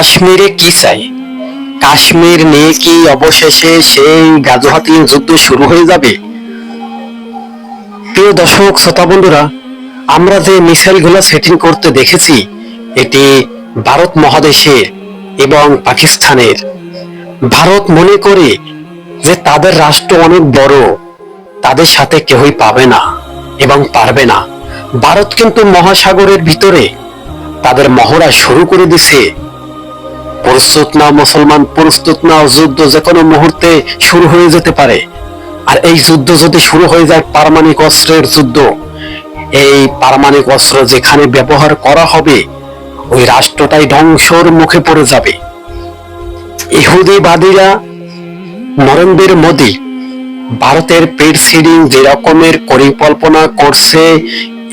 কাশ্মীরে কি চাই? কাশ্মীর নিয়ে কি অবশেষে সেই গাজোহাতি যুদ্ধ শুরু হয়ে যাবে। প্রিয় দর্শক, শ্রোতা বন্ধুরা, আমরা যে মিসাইলগুলো সেটিং করতে দেখেছি, এটি ভারত মহাদেশের এবং পাকিস্তানের। ভারত মনে করে যে তাদের রাষ্ট্র অনেক বড়, তাদের সাথে কেউই পাবে না এবং পারবে না। ভারত কিন্তু মহাসাগরের ভিতরে তাদের মহড়া শুরু করে দিছে। প্রস্তুত না মুসলমান, প্রস্তুত না যুদ্ধ যে কোনো মুহূর্তে শুরু হয়ে যেতে পারে। আর এই যুদ্ধ যদি শুরু হয়ে যায় পারমাণবিক অস্ত্রের যুদ্ধ। এই পারমাণবিক অস্ত্র যেখানে ব্যবহার করা হবে, ওই রাষ্ট্রটাই ধ্বংসর মুখে পড়ে যাবে। ইহুদিবাদীরা নরেন্দ্র মোদী, ভারতের পেট সিডিং যে রকমের পরিকল্পনা করছে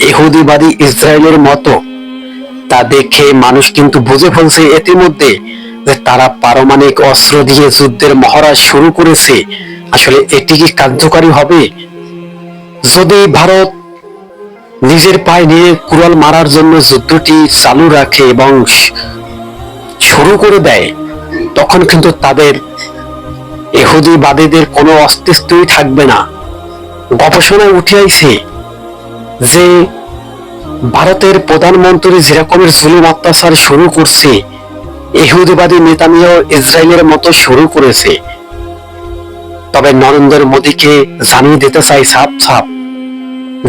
ইহুদিবাদী ইসরায়েলের মতো তা দেখে মানুষ কিন্তু বুঝে ফেলছে ইতিমধ্যে যে তারা পারমাণবিক অস্ত্র দিয়ে যুদ্ধের মহড়া শুরু করেছে। আসলে এটি কি কার্যকারী হবে? যদি ভারত নিজের পায়ে নিয়ে কুড়াল মারার জন্য যুদ্ধটি চালু রাখে এবং শুরু করে দেয়, তখন কিন্তু তাদের এহুদিবাদীদের কোনো অস্তিত্বই থাকবে না। গবেষণায় উঠে আইছে যে ভারতের প্রধানমন্ত্রী যেরকমের জুলুম অত্যাচার শুরু করছে, ইহুদিবাদী নেতানিয়াহ ইসরায়েলের মতো শুরু করেছে। তবে নরেন্দ্র মোদীকে জানিয়ে দিতে চাই সাপ সাপ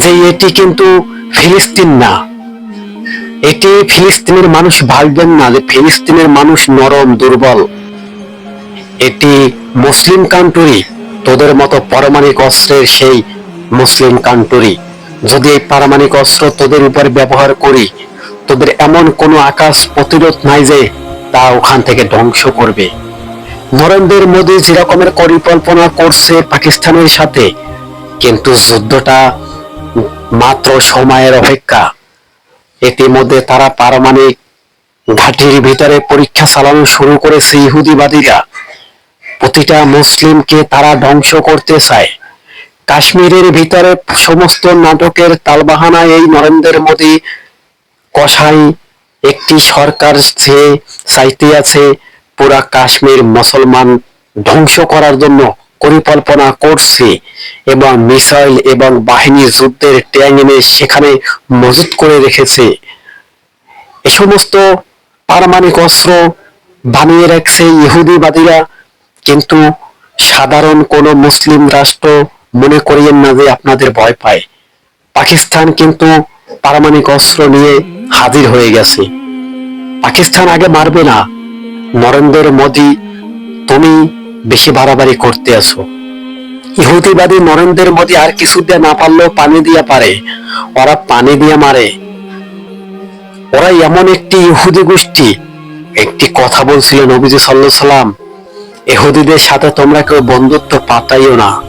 যে এটি কিন্তু ফিলিস্তিন না। এটি ফিলিস্তিনের মানুষ ভাববেন না যে ফিলিস্তিনের মানুষ নরম, দুর্বল। এটি মুসলিম কান্ট্রি তোদের মতো পারমাণবিক অস্ত্রের সেই মুসলিম কান্ট্রি যদি এই পারমাণবিক অস্ত্র তোদের উপর ব্যবহার করি, তোদের এমন কোনো আকাশ প্রতিরোধ নাই যে তা ওখান থেকে ধ্বংস করবে। নরেন্দ্র মোদী যে রকমের পরিকল্পনা করছে পাকিস্তানের সাথে, কিন্তু যুদ্ধটা মাত্র সময়ের অপেক্ষা। ইতিমধ্যে তারা পারমাণবিক ঘাটির ভিতরে পরীক্ষা চালানো শুরু করেছে ইহুদিবাদীরা। প্রতিটা মুসলিমকে তারা ধ্বংস করতে চায়। কাশ্মীরের ভিতরে সমস্ত নাটকের তালবাহানায় এই নরেন্দ্র মোদী কষাই একটি সরকার যে চাইতে আছে পুরা কাশ্মীর মুসলমান ধ্বংস করার জন্য পরিকল্পনা করছে এবং মিসাইল এবং বাহিনী যুদ্ধের ট্যাং এনে সেখানে মজুত করে রেখেছে। এ সমস্ত পারমাণবিক অস্ত্র বানিয়ে রাখছে ইহুদিবাদীরা, কিন্তু সাধারণ কোন মুসলিম রাষ্ট্র মনে করিয়েন না যে আপনাদের ভয় পায়। পাকিস্তান কিন্তু পারমাণবিক অস্ত্র নিয়ে হাজির হয়ে গেছে। পাকিস্তান আগে মারবে না। নরেন্দ্র মোদী, তুমি বেশি বাড়াবাড়ি করতে আছো। ইহুদিবাদী নরেন্দ্র মোদী আর কিছু দিয়ে না পারলেও পানি দিয়া পারে। ওরা পানি দিয়ে মারে। ওরা এমন একটি ইহুদি গোষ্ঠী। একটি কথা বলছিলেন নবীজি সাল্লাহ সাল্লাম এহুদিদের সাথে তোমরা কেউ বন্ধুত্ব পাতাইও না।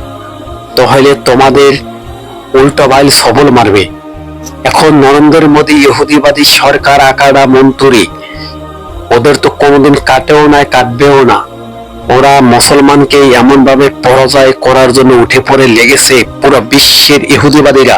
তাহলে তোমাদের উল্টো বাইল সবল মারবে। এখন নরেন্দ্র মোদী, ইহুদিবাদী সরকার আকারা মন্ত্রী, ওদের তো কোনোদিন কাটেও না কাটবেও না। ওরা মুসলমানকে এমনভাবে পরাজয় করার জন্য উঠে পড়ে লেগেছে পুরো বিশ্বের ইহুদিবাদীরা।